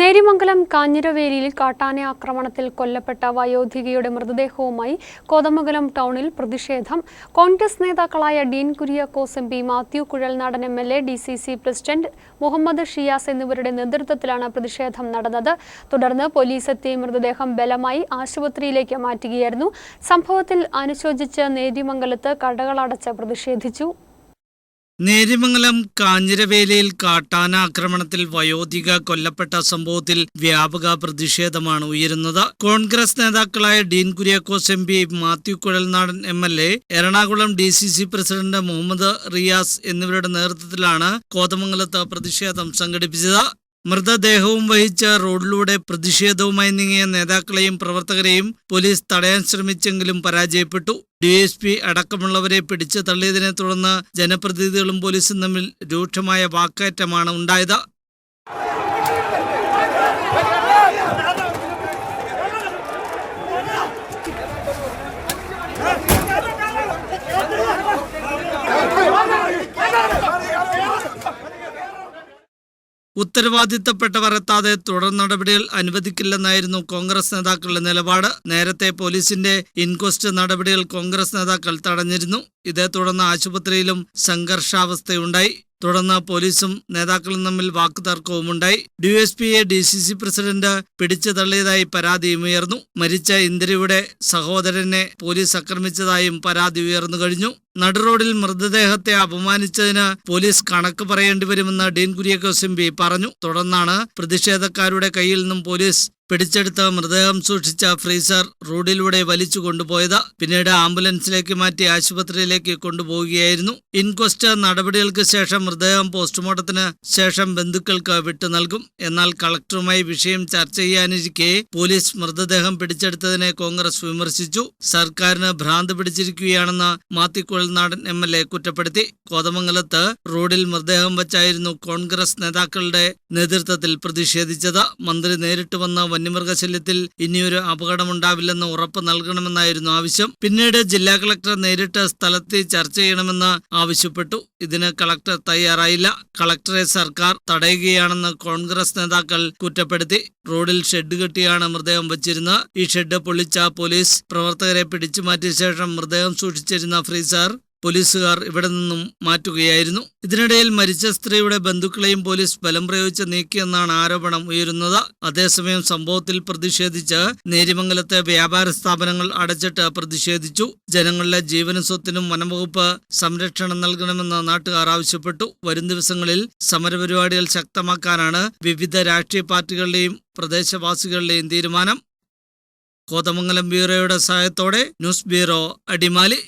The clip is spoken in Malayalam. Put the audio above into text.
നേരിമംഗലം കാഞ്ഞിരവേലിയിൽ കാട്ടാന ആക്രമണത്തിൽ കൊല്ലപ്പെട്ട വയോധികയുടെ മൃതദേഹവുമായി കോതമംഗലം ടൗണിൽ പ്രതിഷേധം. കോൺഗ്രസ് നേതാക്കളായ Dean Kuriakose M P Mathew Kuzhalnadan M L A D C C president Muhammad Shiyas എന്നിവരുടെ നേതൃത്വത്തിലാണ് പ്രതിഷേധം നടന്നത്. തുടർന്ന് പോലീസ് എത്തി മൃതദേഹം ബലമായി ആശുപത്രിയിലേക്ക് മാറ്റുകയായിരുന്നു. സംഭവത്തിൽ അനുശോചിച്ച് നേരിമംഗലത്ത് കടകളടച്ച് പ്രതിഷേധിച്ചു. നേരിമംഗലം കാഞ്ഞിരവേലയിൽ കാട്ടാന ആക്രമണത്തിൽ വയോധിക കൊല്ലപ്പെട്ട സംഭവത്തിൽ വ്യാപക പ്രതിഷേധമാണ് ഉയരുന്നത്. കോൺഗ്രസ് നേതാക്കളായ Dean Kuriakose M P Mathew Kuzhalnadan M L A Ernakulam D C C president Muhammad Riyas എന്നിവരുടെ നേതൃത്വത്തിലാണ് കോതമംഗലത്ത് പ്രതിഷേധം സംഘടിപ്പിച്ചത്. മൃതദേഹവും വഹിച്ച റോഡിലൂടെ പ്രതിഷേധവുമായി നീങ്ങിയ നേതാക്കളെയും പ്രവർത്തകരെയും പോലീസ് തടയാൻ ശ്രമിച്ചെങ്കിലും പരാജയപ്പെട്ടു. ഡിഎസ്പി അടക്കമുള്ളവരെ പിടിച്ചു തള്ളിയതിനെ തുടർന്ന് ജനപ്രതിനിധികളും പോലീസും തമ്മിൽ രൂക്ഷമായ വാക്കേറ്റമാണ് ഉണ്ടായത്. ഉത്തരവാദിത്തപ്പെട്ടവർ എത്താതെ തുടർ നടപടികൾ അനുവദിക്കില്ലെന്നായിരുന്നു കോൺഗ്രസ് നേതാക്കളുടെ നിലപാട്. നേരത്തെ പോലീസിന്റെ ഇൻക്വസ്റ്റ് നടപടികൾ കോൺഗ്രസ് നേതാക്കൾ തടഞ്ഞിരുന്നു. ഇതേ തുടർന്ന് ആശുപത്രിയിലും സംഘർഷാവസ്ഥയുണ്ടായി. തുടർന്ന് പോലീസും നേതാക്കളും തമ്മിൽ വാക്കുതർക്കവുമുണ്ടായി. ഡിഎസ്പിയെ ഡി സി സി പ്രസിഡന്റ് പിടിച്ചു തള്ളിയതായി പരാതിയും ഉയർന്നു. മരിച്ച ഇന്ദിരയുടെ സഹോദരനെ പോലീസ് ആക്രമിച്ചതായും പരാതി ഉയർന്നു കഴിഞ്ഞു. നടുറോഡിൽ മൃതദേഹത്തെ അപമാനിച്ചതിന് പോലീസ് കണക്ക് പറയേണ്ടി വരുമെന്ന് ഡീൻ കുര്യാക്കോസ് എം പറഞ്ഞു. തുടർന്നാണ് പ്രതിഷേധക്കാരുടെ കയ്യിൽ നിന്നും പോലീസ് പിടിച്ചെടുത്ത മൃതദേഹം സൂക്ഷിച്ച ഫ്രീസർ റോഡിലൂടെ വലിച്ചു കൊണ്ടുപോയത് പിന്നീട് ആംബുലൻസിലേക്ക് മാറ്റി ആശുപത്രിയിലേക്ക് കൊണ്ടുപോവുകയായിരുന്നു. ഇൻക്വസ്റ്റ് നടപടികൾക്ക് ശേഷം മൃതദേഹം പോസ്റ്റ്മോർട്ടത്തിന് ശേഷം ബന്ധുക്കൾക്ക് വിട്ടു നൽകും. എന്നാൽ കളക്ടറുമായി വിഷയം ചർച്ച ചെയ്യാനിരിക്കെ പോലീസ് മൃതദേഹം പിടിച്ചെടുത്തതിനെ കോൺഗ്രസ് വിമർശിച്ചു. സർക്കാരിന് ഭ്രാന്ത് പിടിച്ചിരിക്കുകയാണെന്ന് മാത്തിക്കുഴൽ നാടൻ എം എൽ എ കുറ്റപ്പെടുത്തി. കോതമംഗലത്ത് റോഡിൽ മൃതദേഹം വച്ചായിരുന്നു കോൺഗ്രസ് നേതാക്കളുടെ നേതൃത്വത്തിൽ പ്രതിഷേധിച്ചത്. മന്ത്രി നേരിട്ട് വന്ന വന്യമൃഗശല്യത്തിൽ ഇനിയൊരു അപകടമുണ്ടാവില്ലെന്ന് ഉറപ്പ് നൽകണമെന്നായിരുന്നു ആവശ്യം. പിന്നീട് ജില്ലാ കളക്ടർ നേരിട്ട് സ്ഥലത്ത് ചർച്ച ചെയ്യണമെന്ന് ആവശ്യപ്പെട്ടു. ഇതിന് കളക്ടർ തയ്യാറായില്ല. കളക്ടറെ സർക്കാർ തടയുകയാണെന്ന് കോൺഗ്രസ് നേതാക്കൾ കുറ്റപ്പെടുത്തി. റോഡിൽ ഷെഡ് കെട്ടിയാണ് മൃതദേഹം വച്ചിരുന്നത്. ഈ ഷെഡ് പൊളിച്ച പോലീസ് പ്രവർത്തകരെ പിടിച്ചുമാറ്റിയ ശേഷം മൃതദേഹം സൂക്ഷിച്ചിരുന്ന ഫ്രീസർ പോലീസുകാർ ഇവിടെ നിന്നും മാറ്റുകയായിരുന്നു. ഇതിനിടയിൽ മരിച്ച സ്ത്രീയുടെ ബന്ധുക്കളെയും പോലീസ് ബലം പ്രയോഗിച്ച് നീക്കിയെന്നാണ് ആരോപണം ഉയരുന്നത്. അതേസമയം സംഭവത്തിൽ പ്രതിഷേധിച്ച് നേരിമംഗലത്തെ വ്യാപാര സ്ഥാപനങ്ങൾ അടച്ചിട്ട് പ്രതിഷേധിച്ചു. ജനങ്ങളുടെ ജീവനും സ്വത്തിനും വനംവകുപ്പ് സംരക്ഷണം നൽകണമെന്ന് നാട്ടുകാർ ആവശ്യപ്പെട്ടു. വരും ദിവസങ്ങളിൽ സമരപരിപാടികൾ ശക്തമാക്കാനാണ് വിവിധ രാഷ്ട്രീയ പാർട്ടികളുടെയും പ്രദേശവാസികളുടെയും തീരുമാനം. കോതമംഗലം ബ്യൂറോയുടെ സഹായത്തോടെ ന്യൂസ് ബ്യൂറോ അടിമാലി.